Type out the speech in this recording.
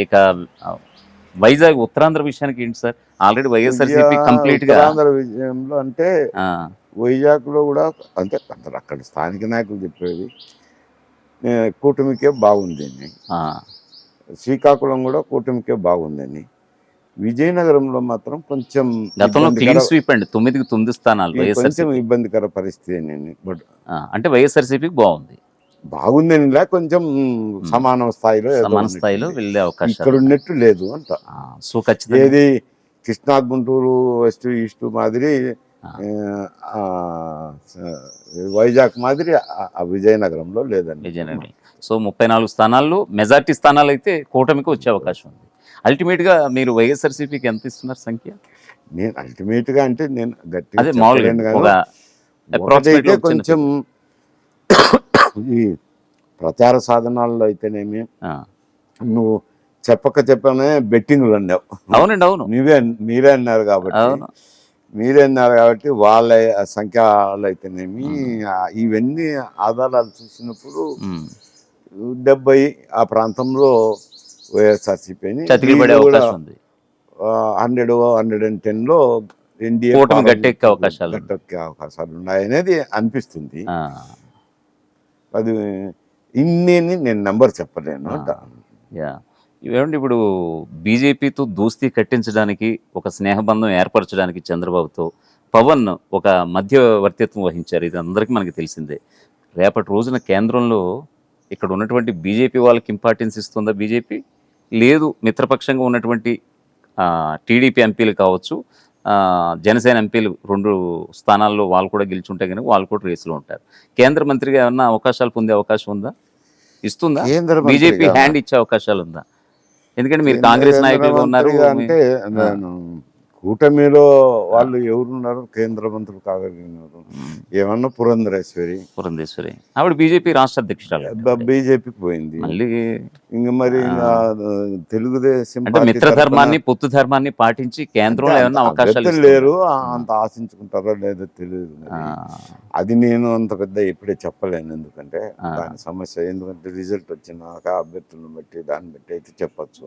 ఇక వైజాగ్ ఉత్తరాంధ్ర విషయానికి ఏంటి సార్? ఆల్రెడీ వైఎస్ఆర్సీపీ కంప్లీట్గా ఉత్తరాంధ్ర విజయంలో అంటే ఆ, వైజాగ్లో కూడా అంటే అక్కడ స్థానిక నాయకులు చెప్పేది. కూటమికే బాగుందని ఆ, శ్రీకాకుళం కూడా కూటమికే బాగుందని విజయనగరంలో మాత్రం కొంచెం గతంలో క్లీన్ స్వీప్ అండి. తొమ్మిదికి తొమ్మిది స్థానాలు కొంచెం ఇబ్బందికర పరిస్థితి అంటే వైఎస్ఆర్సీపీకి బాగుంది. బాగుందని లే కొంచెం సమాన స్థాయిలో సమాన. స్థాయిలో వెళ్ళే ఇక్కడ అవకాశాలు ఉన్నట్టు లేదు అంట. సో ఖచ్చితంగా. ఏది కృష్ణా గుంటూరు వెస్ట్ ఈస్ట్ మాదిరి వైజాగ్ మాదిరి విజయనగరంలో లేదండి. విజయనగరం. సో ముప్పై నాలుగు స్థానాల్లో మెజార్టీ స్థానాలు అయితే కూటమికి వచ్చే అవకాశం ఉంది. అల్టిమేట్గా మీరు వైఎస్ఆర్సీపీకి ఎంత ఇస్తున్నారు సంఖ్య? నేను అల్టిమేట్గా అంటే నేను గట్టిగా అదే మామూలుగా కొంచెం ఈ ప్రచార సాధనాల్లో అయితేనేమి నువ్వు చెప్పక చెప్పనే బెట్టింగ్లు అన్నావు. అవునండి అవును. నీవే మీరే అన్నారు కాబట్టి. అవును. మీరే అన్నారు కాబట్టి వాళ్ళ సంఖ్యలు అయితేనేమి ఇవన్నీ ఆధారాలు చూసినప్పుడు. డెబ్బై ఆ ప్రాంతంలో వైఎస్ఆర్సీపీ చతికిలు పడే అవకాశం ఉంది. హండ్రెడ్ హండ్రెడ్ అండ్ టెన్లో ఎన్డీఏ గట్టెక్కే అవకాశాలు. గట్టెక్కే అవకాశాలు ఉన్నాయనేది అనిపిస్తుంది. అది ఇన్ని నేను నెంబర్ చెప్పలేను యా. ఇవేమండి ఇప్పుడు బీజేపీతో దోస్తీ కట్టించడానికి ఒక స్నేహబంధం ఏర్పరచడానికి చంద్రబాబుతో పవన్ ఒక మధ్యవర్తిత్వం వహించారు. ఇది అందరికీ మనకి తెలిసిందే. రేపటి రోజున కేంద్రంలో ఇక్కడ ఉన్నటువంటి బీజేపీ వాళ్ళకి ఇంపార్టెన్స్ ఇస్తుందా బీజేపీ? లేదు మిత్రపక్షంగా ఉన్నటువంటి టీడీపీ ఎంపీలు కావచ్చు జనసేన ఎంపీలు రెండు స్థానాల్లో వాళ్ళు కూడా గెలుచుంటే కనుక వాళ్ళు కూడా రేసులో ఉంటారు. కేంద్ర మంత్రిగా ఏమన్నా అవకాశాలు పొందే అవకాశం ఉందా? ఇస్తుందా? కేంద్ర బీజేపీ హ్యాండ్ ఇచ్చే అవకాశాలు ఉందా? ఎందుకంటే మీరు కాంగ్రెస్ నాయకులుగా ఉన్నారు. అంటే కూటమిలో వాళ్ళు ఎవరున్నారు? కేంద్ర మంత్రులు కాగలిగినారు ఏమన్నా పురంధరేశ్వరి? పురంధేశ్వరి ఆవిడ బీజేపీ రాష్ట్ర అధ్యక్షురాలు. బీజేపీకి పోయింది. మళ్ళీ ఇంక మరి తెలుగుదేశం మిత్ర ధర్మాన్ని పొత్తు ధర్మాన్ని పాటించి కేంద్రంలో ఏమన్నా అవకాశాలు? లేరు. అంత ఆశించుకుంటారో లేదో తెలియదు అది నేను అంత పెద్ద ఇప్పుడే చెప్పలేను. ఎందుకంటే. దాని సమస్య ఎందుకంటే రిజల్ట్ వచ్చినాక అభ్యర్థులను బట్టి దాన్ని బట్టి అయితే చెప్పచ్చు.